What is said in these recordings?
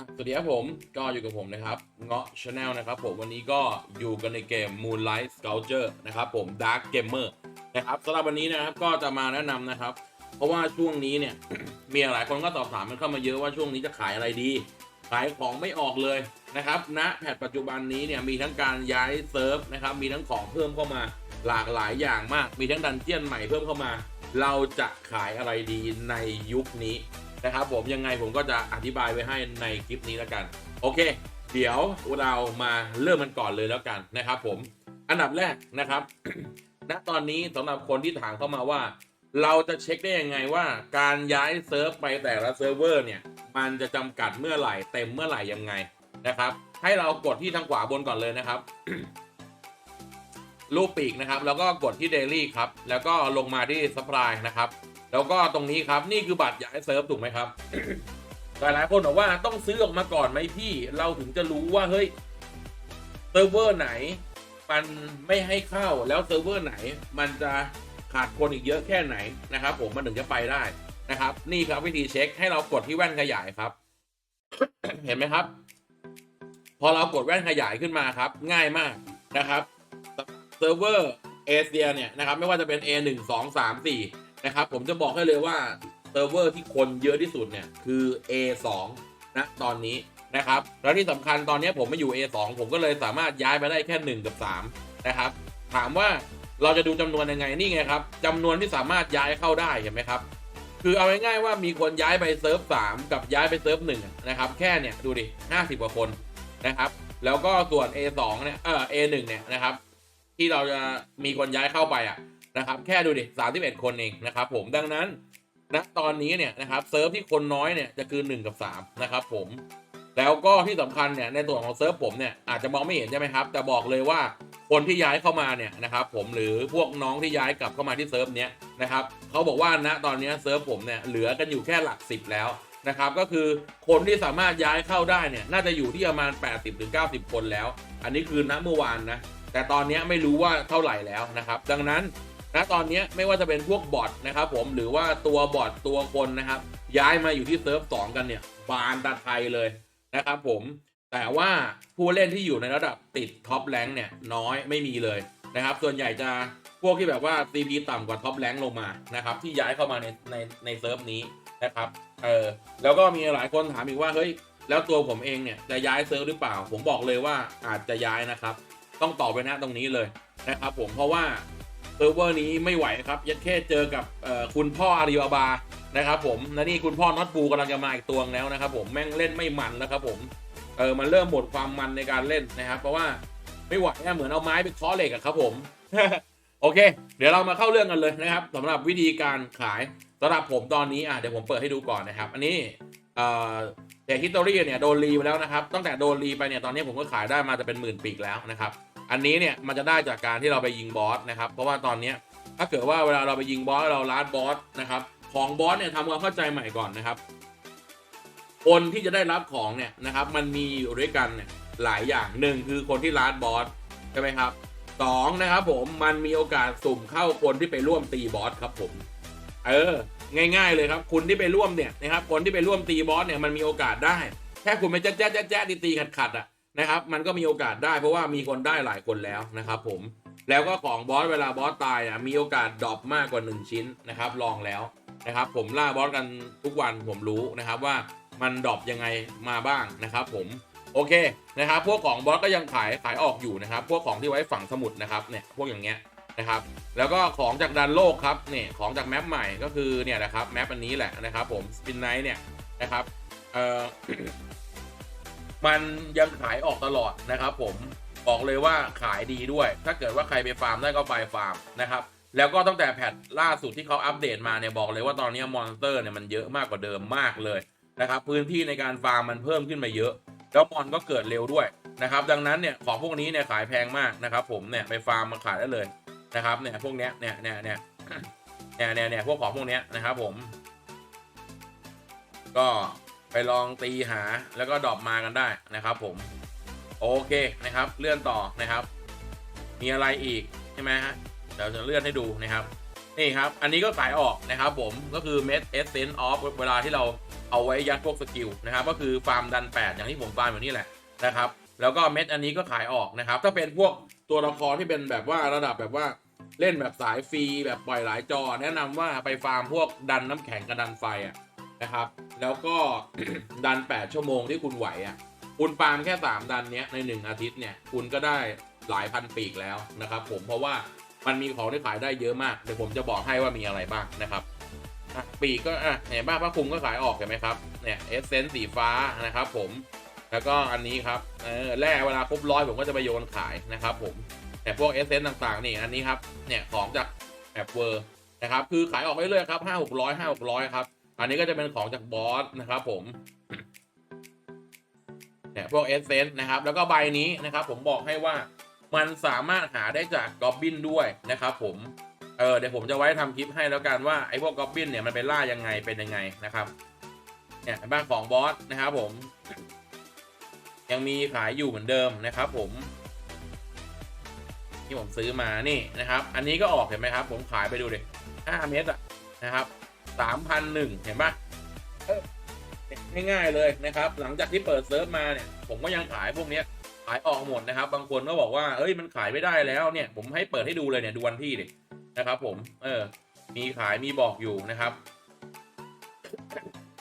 อะสวัสดีครับผมก็อยู่กับผมนะครับเงาะชาแนลนะครับผมวันนี้ก็อยู่กันในเกม Moonlight Sculpture นะครับผม Dark Gamer นะครับสำหรับวันนี้นะครับก็จะมาแนะนำนะครับ เพราะว่าช่วงนี้เนี่ย มีหลายคนก็สอบถามมันเข้ามาเยอะว่าช่วงนี้จะขายอะไรดี ขายของไม่ออกเลยนะครับณแพทปัจจุบันนี้เนี่ยมีทั้งการย้ายเซิร์ฟนะครับมีทั้งของเพิ่มเข้ามาหลากหลายอย่างมาก มีทั้งดันเจียนใหม่เพิ่มเข้ามา เราจะขายอะไรดีในยุคนี้ นะครับผมยังไงผมก็จะอธิบายไว้ให้ในคลิปนี้แล้วกัน โอเค เดี๋ยวเรามาเริ่มมันก่อนเลยแล้วกันนะครับผมอันดับแรกนะครับณตอนนี้สำหรับคนที่ถามเข้ามาว่า เราจะเช็คได้ยังไงว่า การย้ายเซิร์ฟไปแต่ละเซิร์ฟเวอร์เนี่ยมันจะจำกัดเมื่อไหร่เต็มเมื่อไหร่ยังไงนะครับ ให้เรากดที่ทางขวาบนก่อนเลยนะครับรูปปีกนะครับ แล้วก็กดที่ Daily ครับ แล้วก็ลงมาที่ Supply นะครับ แล้วก็ตรงนี้ครับนี่คือบัตรย้ายเซิร์ฟถูกไหมครับ หลายๆคนบอกว่าต้องซื้อออกมาก่อนไหมพี่เราถึงจะรู้ว่าเฮ้ยเซิร์ฟเวอร์ไหน มันไม่ให้เข้าแล้วเซิร์ฟเวอร์ไหน มันจะขาดคนอีกเยอะแค่ไหนนะครับ ผมมันถึงจะไปได้นะครับ นี่ครับวิธีเช็คให้เรากดที่แว่นขยายครับ เห็นไหมครับ พอเรากดแว่นขยายขึ้นมาครับ ง่ายมากนะครับเซิร์ฟเวอร์เอเชียเนี่ยนะครับ ไม่ว่าจะเป็น A 1 2 3 4 นะครับ ผมจะบอกให้เลยว่าเซิร์ฟเวอร์ที่คนเยอะที่สุดเนี่ยคือ A2 นะตอนนี้นะครับ แล้วที่สำคัญตอนนี้ผมไม่อยู่ A2 ผมก็เลยสามารถย้ายไปได้แค่ 1 กับ 3 นะครับ ถามว่าเราจะดูจำนวนยังไงนี่ไงครับจำนวนที่สามารถย้ายเข้าได้เห็นไหมครับคือเอาง่ายๆว่ามีคนย้ายไปเซิร์ฟ3กับย้ายไปเซิร์ฟ1นะครับ แค่เนี่ยดูดิ50 กว่าคนนะครับ แล้วก็ส่วน A2 เนี่ยเออ A1 เนี่ยนะครับ ที่เราจะมีคนย้ายเข้าไปอะ นะครับแค่ดูดิ31คนเองนะครับผมดังนั้นนะตอนนี้เนี่ยนะครับเซิร์ฟที่คนน้อยเนี่ยจะคือ 1 กับ3นะครับผมแล้วก็ที่สำคัญเนี่ยในส่วนของเซิร์ฟผมเนี่ยอาจจะมองไม่เห็นใช่ไหมครับแต่บอกเลยว่าคนที่ย้ายเข้ามาเนี่ยนะครับผมหรือพวกน้องที่ย้ายกลับเข้ามาที่เซิร์ฟเนี้ยนะครับเขาบอกว่าณตอนนี้เซิร์ฟผมเนี่ยเหลือกันอยู่แค่หลัก 10 แล้วนะครับก็คือคนที่สามารถย้ายเข้าได้เนี่ยน่าจะอยู่ที่ประมาณ 80-90 คนแล้ว อันนี้คือณเมื่อวานนะแต่ตอนนี้ไม่รู้ว่าเท่าไหร่แล้วนะครับดังนั้น นะตอนนี้ไม่ว่าจะเป็นพวกบอทนะครับผมหรือว่าตัวบอทตัวคนนะครับ ย้ายมาอยู่ที่เซิร์ฟสองกันเนี่ย บานตาไทยเลยนะครับผมแต่ว่าผู้เล่นที่อยู่ในระดับติดท็อปแรงเนี่ยน้อยไม่มีเลยนะครับ ส่วนใหญ่จะพวกที่แบบว่า CP ต่ำกว่าท็อปแรงลงมานะครับ ที่ย้ายเข้ามาในในในเซิร์ฟนี้นะครับเออแล้วก็มีหลายคนถามอีกว่าเฮ้ยแล้วตัวผมเองเนี่ยจะย้ายเซิร์ฟหรือเปล่า ผมบอกเลยว่าอาจจะย้ายนะครับ ต้องตอบไปนะตรงนี้เลยนะครับ ผมเพราะว่า ซิร์ฟเวอร์นี้ไม่ไหวครับ ยัดแค่เจอกับคุณพ่ออารีบาบานะครับผมและนี่คุณพ่อน็อตบูกำลังจะมาอีกตัวแล้วนะครับผมแม่งเล่นไม่มันนะครับผมเออมันเริ่มหมดความมันในการเล่นนะครับ เพราะว่าไม่ไหวอะเหมือนเอาไม้ไปเคาะเหล็กอะครับผมโอเค เดี๋ยวเรามาเข้าเรื่องกันเลยนะครับสำหรับวิธีการขายสำหรับผมตอนนี้อะเดี๋ยวผมเปิดให้ดูก่อนนะครับ อันนี้เอ่อแต่ฮิตอรี่เนี่ยโดนรีไปแล้วนะครับตั้งแต่โดนรีไปเนี่ยตอนนี้ผมก็ขายได้มาจะเป็นหมื่นปีกแล้วนะครับ อันนี้เนี่ยมันจะได้จากการที่เราไปยิงบอสนะครับ เพราะว่าตอนนี้ถ้าเกิดว่าเวลาเราไปยิงบอสเราลาดบอสนะครับของบอสเนี่ยทำความเข้าใจใหม่ก่อนนะครับ คนที่จะได้รับของเนี่ยนะครับ มันมีอยู่ด้วยกันเนี่ยหลายอย่างหนึ่งคือคนที่ลาดบอสใช่ไหมครับสองนะครับผมมันมีโอกาสสุ่มเข้าคนที่ไปร่วมตีบอสครับผม เออ ง่ายๆเลยครับ คุณที่ไปร่วมเนี่ยนะครับคนที่ไปร่วมตีบอสเนี่ยมันมีโอกาสได้แค่คุณไปแจ๊ะแจ๊ะแจ๊ะแจ๊ะตีตีขัดขัดอะ นะครับ มันก็มีโอกาสได้เพราะว่ามีคนได้หลายคนแล้วนะครับ ผมแล้วก็ของบอสเวลาบอสตายอะมีโอกาสดรอปมากกว่า 1 ชิ้นนะครับ ลองแล้วนะครับ ผมล่าบอสกันทุกวันผมรู้นะครับว่ามันดรอปยังไงมาบ้างนะครับ ผมโอเคนะครับ พวกของบอสก็ยังขายขายออกอยู่นะครับ พวกของที่ไว้ฝังสมุดนะครับเนี่ยพวกอย่างเงี้ยนะครับ แล้วก็ของจากดันโลกครับเนี่ยของจากแมปใหม่ก็คือเนี่ยนะครับแมปอันนี้แหละนะครับ ผมสปินไนท์เนี่ยนะครับเอ่อ มันยังขายออกตลอดนะครับผมบอกเลยว่าขายดีด้วย ถ้าเกิดว่าใครไปฟาร์มได้ก็ไปฟาร์มนะครับแล้วก็ตั้งแต่แพทล่าสุดที่เขาอัปเดตมาเนี่ยบอกเลยว่าตอนนี้มอนสเตอร์เนี่ยมันเยอะมากกว่าเดิมมากเลยนะครับพื้นที่ในการฟาร์มมันเพิ่มขึ้นมาเยอะ แล้วมอนก็เกิดเร็วด้วยนะครับดังนั้นเนี่ยของพวกนี้เนี่ยขายแพงมากนะครับผมเนี่ยไปฟาร์มมาขายได้เลยนะครับเนี่ยพวกเนี้ยเนี่ยเนี่ยเนี่ยเนี่ยเนี่ยเนี่ยพวกของพวกเนี้ยนะครับผม ก็ ไปลองตีหาแล้วก็ดรอปมากันได้นะครับ ผม โอเคนะครับ เลื่อนต่อนะครับ มีอะไรอีกใช่ไหมฮะเดี๋ยวจะเลื่อนให้ดูนะครับ นี่ครับ อันนี้ก็ขายออกนะครับผมก็คือ Met Essence of เวลาที่เราเอาไว้ยัดพวกสกิลนะครับ ก็คือฟาร์มดัน 8 อย่างที่ผมฟาร์มอยู่นี่แหละนะครับ แล้วก็เม็ดอันนี้ก็ขายออกนะครับ ถ้าเป็นพวกตัวละครที่เป็นแบบว่าระดับแบบว่าเล่นแบบสายฟรีแบบปล่อยหลายจอ แนะนำว่าไปฟาร์มพวกดันน้ำแข็งกับดันไฟอะ นะครับ แล้วก็ ดัน 8 ชั่วโมงที่คุณไหวอะคุณฟาร์มแค่ 3 ดันเนี้ยใน 1 อาทิตย์เนี่ยคุณก็ได้หลายพันปีกแล้วนะครับผมเพราะว่ามันมีของที่ขายได้เยอะมากเดี๋ยวผมจะบอกให้ว่ามีอะไรบ้างนะครับปีกก็อะเห็นบ้างพระคุมก็ขายออกเห็นไหมครับเนี่ยเอเซนสีฟ้านะครับผมแล้วก็อันนี้ครับเออแร่เวลาครบร้อยผมก็จะไปโยนขายนะครับผมแต่พวกเอเซนต่างๆนี่อันนี้ครับเนี่ยของจากแอบเวอร์นะครับคือขายออกไปเรื่อยๆครับห้าหกร้อยห้าหกร้อยครับ อันนี้ก็จะเป็นของจากบอสนะครับผมเนี่ยพวกเอเซนต์นะครับ แล้วก็ใบนี้นะครับ ผมบอกให้ว่ามันสามารถหาได้จากกอบบินด้วยนะครับ ผมเออเดี๋ยวผมจะไว้ทำคลิปให้แล้วกันว่าไอ้พวกกอบบินเนี่ยมันไปล่ายังไงเป็นยังไงนะครับ เนี่ยบ้านของบอสนะครับผม ยังมีขายอยู่เหมือนเดิมนะครับ ผมที่ผมซื้อมานี่นะครับ อันนี้ก็ออกเห็นไหมครับ ผมขายไปดูเลยห้าเมตรอะนะครับ สามพันหนึ่งเห็นปะง่ายๆเลยนะครับ หลังจากที่เปิดเซิร์ฟมาเนี่ย ผมก็ยังขายพวกนี้ขายออกหมดนะครับ บางคนก็บอกว่าเอ้ยมันขายไม่ได้แล้วเนี่ย ผมให้เปิดให้ดูเลยเนี่ยดูวันที่ดินะครับ ผม เออ มีขายมีบอกอยู่นะครับ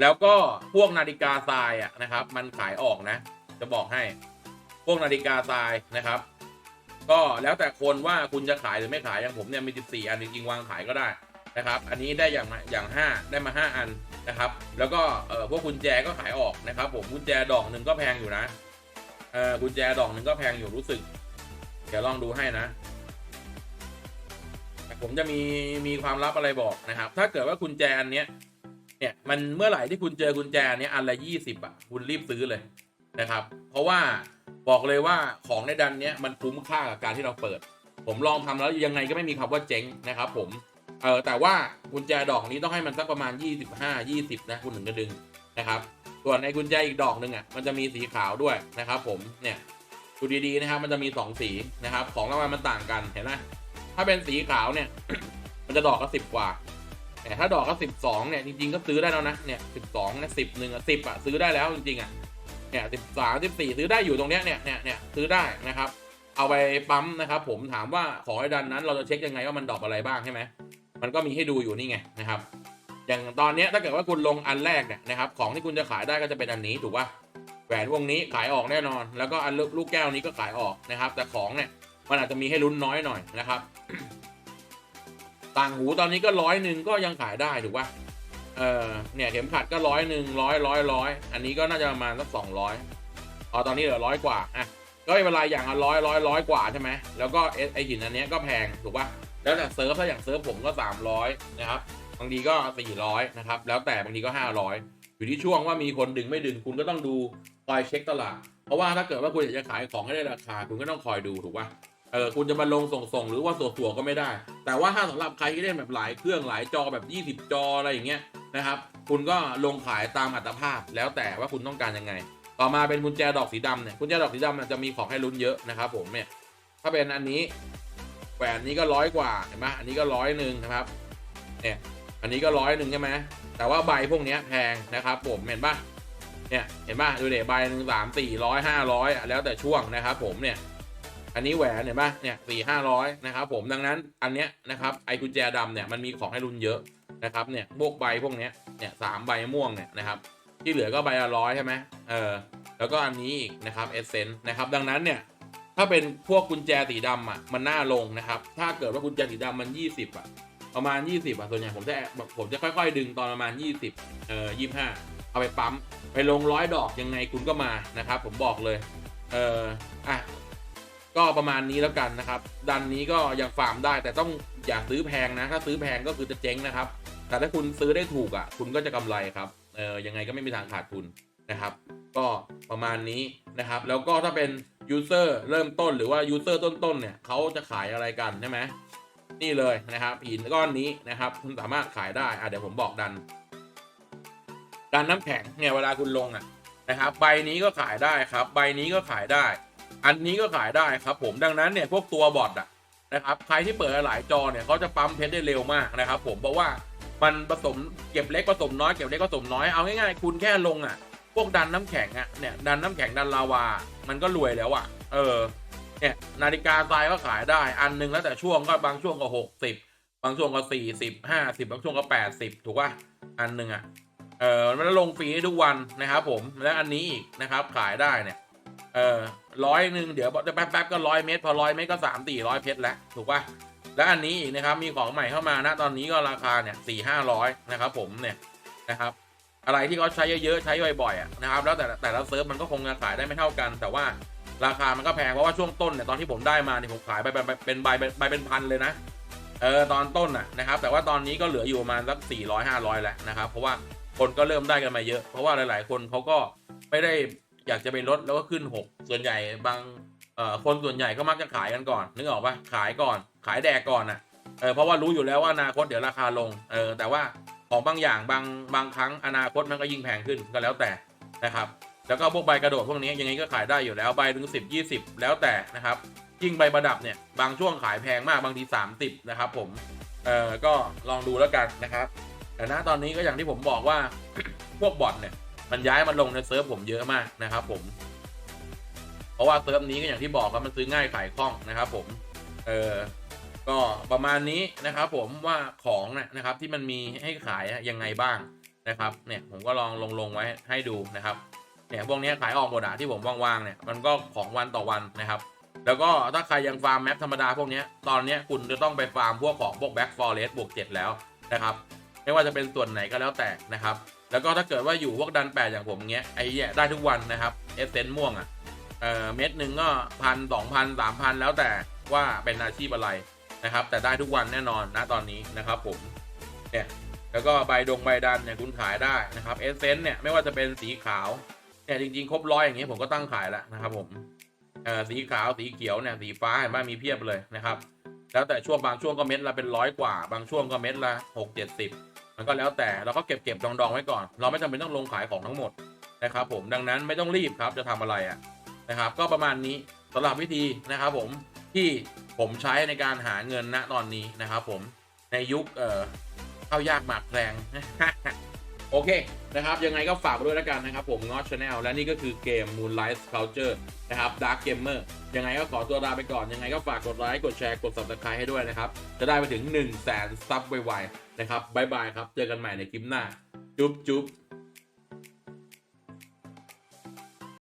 แล้วก็พวกนาฬิกาทรายอะนะครับ มันขายออกนะ จะบอกให้ พวกนาฬิกาทรายนะครับ ก็แล้วแต่คนว่าคุณจะขายหรือไม่ขายอย่างผมเนี่ยมี 14 อันจริงๆวางขายก็ได้ นะครับ อันนี้ได้อย่างอย่าง 5 ได้มา 5 อันนะครับ แล้วก็เออพวกกุญแจก็ขายออกนะครับ ผมกุญแจดอกหนึ่งก็แพงอยู่นะเออกุญแจดอกหนึ่งก็แพงอยู่รู้สึก เดี๋ยวลองดูให้นะแต่ผมจะมีมีความลับอะไรบอกนะครับ ถ้าเกิดว่ากุญแจอันเนี้ยเนี่ยมันเมื่อไหร่ที่คุณเจอกุญแจเนี้ยอันละยี่สิบอะคุณรีบซื้อเลยนะครับ เพราะว่าบอกเลยว่าของในดันเนี้ยมันคุ้มค่ากับการที่เราเปิด ผมลองทำแล้วยังไงก็ไม่มีคำว่าเจ๊งนะครับ ผม เออแต่ว่ากุญแจดอกนี้ต้องให้มันสักประมาณ 25 20 นะคุณถึงจะดึงนะครับส่วนในกุญแจอีกดอกหนึ่งอะมันจะมีสีขาวด้วยนะครับ ผมเนี่ยดูดีๆนะครับ มันจะมี 2 สีนะครับ ของรางวัลมันต่างกันเห็นไหมถ้าเป็นสีขาวเนี่ย มันจะดอกก็สิบกว่าแต่ถ้าดอกก็สิบสองเนี่ยจริงๆก็ซื้อได้แล้วนะเนี่ยสิบสองเนี่ยสิบหนึ่งอะสิบอะซื้อได้แล้วจริงๆอะเนี่ยสิบสามสิบสี่ซื้อได้อยู่ตรงเนี้ยเนี่ยเนี่ยเนี่ยซื้อได้นะครับ เอาไปปั๊มนะครับ ผมถามว่าของไอ้ดันนั้นเราจะเช็คยังไงว่ามันดอกอะไรบ้างใช่ไหม มันก็มีให้ดูอยู่นี่ไงนะครับ อย่างตอนนี้ถ้าเกิดว่าคุณลงอันแรกเนี่ยนะครับ ของที่คุณจะขายได้ก็จะเป็นอันนี้ถูกป่ะแหวนวงนี้ขายออกแน่นอน แล้วก็อันลูกแก้วนี้ก็ขายออกนะครับ แต่ของเนี่ยมันอาจจะมีให้ลุ้นน้อยหน่อยนะครับ ต่างหูตอนนี้ก็ร้อยหนึ่งก็ยังขายได้ถูกป่ะเออเนี่ยเข็มขัดก็ร้อยหนึ่งร้อยร้อยร้อยอันนี้ก็น่าจะประมาณสักสองร้อยอ๋อตอนนี้เหลือร้อยกว่าอะก็เป็นไรอย่างละร้อยร้อยร้อยกว่าใช่ไหมแล้วก็ไอ้ไอหินอันนี้ก็แพงถูกป่ะ แล้วแต่เซิร์ฟถ้าอย่างเซิร์ฟผมก็สามร้อยนะครับ บางทีก็สี่ร้อยนะครับ แล้วแต่บางทีก็ห้าร้อยอยู่ที่ช่วงว่ามีคนดึงไม่ดึงคุณก็ต้องดูคอยเช็คตลาด เพราะว่าถ้าเกิดว่าคุณอยากจะขายของให้ได้ราคา คุณก็ต้องคอยดูถูกป่ะเออคุณจะมาลงส่งๆ หรือว่าสัวๆก็ไม่ได้ แต่ว่าถ้าสำหรับใครที่เล่นแบบหลายเครื่องหลายจอแบบ 20 จออะไรอย่างเงี้ยนะครับ คุณก็ลงขายตามอัตภาพ แล้วแต่ว่าคุณต้องการยังไง ต่อมาเป็นกุญแจดอกสีดำเนี่ยกุญแจดอกสีดำเนี่ยจะมีของให้ลุ้นเยอะนะครับผมเนี่ยถ้าเป็นอันนี้ แหวนนี้ก็ร้อยกว่าเห็นไหมอันนี้ก็ร้อยหนึ่งนะครับเนี่ยอันนี้ก็ร้อยหนึ่งใช่ไหมแต่ว่าใบพวกนี้แพงนะครับ ผมเห็นปะเนี่ยเห็นปะดูเดี๋ยใบหนึ่งสามสี่ร้อยห้าร้อยแล้วแต่ช่วงนะครับ ผมเนี่ยอันนี้แหวนเห็นปะเนี่ยสี่ห้าร้อยนะครับผมดังนั้นอันเนี้ยนะครับไอกุญแจดำเนี่ยมันมีของให้ลุ้นเยอะนะครับเนี่ยพวกใบพวกเนี้ยเนี่ยสามใบม่วงเนี่ยนะครับที่เหลือก็ใบละร้อยใช่ไหมเออแล้วก็อันนี้อีกนะครับเอเซนต์นะครับดังนั้นเนี่ย ถ้าเป็นพวกกุญแจสีดำอะมันน่าลงนะครับ ถ้าเกิดว่ากุญแจสีดำมันยี่สิบอะประมาณยี่สิบอะส่วนใหญ่ผมจะผมจะค่อย ๆ ดึงตอนประมาณยี่สิบเอ่อยี่ห้าเอาไปปั๊ม ไปลงร้อยดอกยังไงคุณก็มานะครับ ผมบอกเลย เอ่ออะก็ประมาณนี้แล้วกันนะครับ ดันนี้ก็ยังฟาร์มได้แต่ต้องอย่าซื้อแพงนะ ถ้าซื้อแพงก็คือจะเจ๊งนะครับ แต่ถ้าคุณซื้อได้ถูกอะ คุณก็จะกำไรครับเออยังไงก็ไม่มีทางขาดทุนนะครับ ก็ประมาณนี้นะครับ แล้วก็ถ้าเป็น ยูเซอร์เริ่มต้นหรือว่ายูเซอร์ต้นๆเนี่ยเขาจะขายอะไรกันใช่ไหมนี่เลยนะครับหินก้อนนี้นะครับคุณสามารถขายได้อะเดี๋ยวผมบอกดัน ดันน้ำแข็งเนี่ยเวลาคุณลงอะนะครับใบนี้ก็ขายได้ครับ ใบนี้ก็ขายได้ อันนี้ก็ขายได้ครับ ผมดังนั้นเนี่ยพวกตัวบอทอะนะครับใครที่เปิดหลายจอเนี่ยเขาจะปั๊มเพชรได้เร็วมากนะครับ ผมเพราะว่ามันผสมเก็บเล็กผสมน้อยเก็บเล็กผสมน้อยเอาง่ายๆคุณแค่ลงอะ พวกดันน้ำแข็งอะเนี่ยดันน้ำแข็งดันลาวา มันก็รวยแล้วอะ เออ เนี่ย นาฬิกาทรายก็ขายได้ อันหนึงแล้วแต่ช่วงก็บางช่วงก็หกสิบบางช่วงก็สี่สิบห้าสิบบางช่วงก็แปดสิบถูกป่ะอันหนึ่งอะ เออมันลงฟรีทุกวันนะครับผมและอันนี้อีกนะครับขายได้เนี่ย เออร้อยหนึ่งเดี๋ยวแป๊บแป๊บๆก็ร้อยเมตร พอร้อยเมตรก็สามสี่ร้อยเพชรแล้วถูกป่ะและอันนี้อีกนะครับมีของใหม่เข้ามานะตอนนี้ก็ราคาเนี่ยสี่ห้าร้อยนะครับผมเนี่ยนะครับ อะไรที่เขาใช้เยอะๆใช้บ่อยๆอะนะครับแล้วแต่แต่ละเซิร์ฟมันก็คงขายได้ไม่เท่ากัน แต่ว่าราคามันก็แพงเพราะว่าช่วงต้นเนี่ยตอนที่ผมได้มาเนี่ยผมขายไปเป็นใบเป็นใบเป็นพันเลยนะเออตอนต้นอะนะครับ แต่ว่าตอนนี้ก็เหลืออยู่ประมาณสักสี่ร้อยห้าร้อยแล้วนะครับ เพราะว่าคนก็เริ่มได้กันมาเยอะ เพราะว่าหลาย ๆ คนเขาก็ไม่ได้อยากจะไปลดแล้วก็ขึ้นหกส่วนใหญ่บางเอ่อคนส่วนใหญ่ก็มักจะขายกันก่อนนึกออกปะขายก่อน ขายแดกก่อนอะเออเพราะว่ารู้อยู่แล้วว่าอนาคตเดี๋ยวราคาลงเออแต่ว่า ของบางอย่างบางบางครั้งอนาคตมันก็ยิ่งแพงขึ้นก็แล้วแต่นะครับ แล้วก็พวกใบกระโดดพวกนี้ยังไงก็ขายได้อยู่แล้วใบถึงสิบยี่สิบแล้วแต่นะครับยิ่งใบประดับเนี่ยบางช่วงขายแพงมากบางทีสามสิบนะครับผมเอ่อก็ลองดูแล้วกันนะครับ แต่ณตอนนี้ก็อย่างที่ผมบอกว่าพวกบอทเนี่ยมันย้ายมาลงในเซิร์ฟผมเยอะมากนะครับ ผม เพราะว่าเซิร์ฟนี้ก็อย่างที่บอกครับมันซื้อง่ายขายคล่องนะครับ ผม เออ ก็ประมาณนี้นะครับผมว่าของเนยนะครับที่มันมีให้ขายยังไงบ้างนะครับเนี่ยผมก็ลองลงลงไว้ให้ดูนะครับเนี่ยพวกนี้ขายออกหมดอะที่ผมว่างๆเนี่ยมันก็ของวันต่อวันนะครับ แล้วก็ถ้าใครยังฟาร์มแมปธรรมดาพวกนี้ตอนนี้คุณจะต้องไปฟาร์มพวกของพวกแบ็กฟอร์เรสบวกเจ็ดแล้วนะครับไม่ว่าจะเป็นส่วนไหนก็แล้วแต่นะครับ แล้วก็ถ้าเกิดว่าอยู่พวกดันแปดอย่างผมเงี้ยไอ้เหี้ยได้ทุกวันนะครับเอเซนม่วงอะเอ่อเม็ดหนึ่งก็พันสองพันสามพันแล้วแต่ว่าเป็นอาชีพอะไร นะครับ แต่ได้ทุกวันแน่นอนนะตอนนี้นะครับผมเนี่ยแล้วก็ใบดงใบดันเนี่ยคุณขายได้นะครับเอเซนต์เนี่ยไม่ว่าจะเป็นสีขาวเนี่ยจริง ๆ ครบร้อยอย่างเงี้ยผมก็ตั้งขายแล้วนะครับผมเอ่อสีขาวสีเขียวเนี่ยสีฟ้าเห็นไหมมีเพียบเลยนะครับ แล้วแต่ช่วงบางช่วงก็เม็ดละเป็นร้อยกว่า บางช่วงก็เม็ดละหกเจ็ดสิบมันก็แล้วแต่เราก็เก็บเก็บดองดองๆไว้ก่อน เราไม่จำเป็นต้องลงขายของทั้งหมดนะครับ ผมดังนั้นไม่ต้องรีบครับจะทำอะไรอะนะครับ ก็ประมาณนี้สำหรับวิธีนะครับ ผมที่ ผมใช้ในการหาเงินณตอนนี้นะครับผมในยุคเอ่อเข้ายากหมากแพงโอเคนะครับ ยังไงก็ฝากด้วยแล้วกันนะครับ ผมงอชแนลและนี่ก็คือเกม Moonlight Culture นะครับ Dark Gamer ยังไงก็ขอตัวลาไปก่อน ยังไงก็ฝากกดไลค์ กดแชร์ กด subscribe ให้ด้วยนะครับ จะได้ไปถึง 1 0 0 0 0 0ซับไวๆนะครับบายบายครับ เจอกันใหม่ในคลิปหน้า จุ๊บจุ๊บ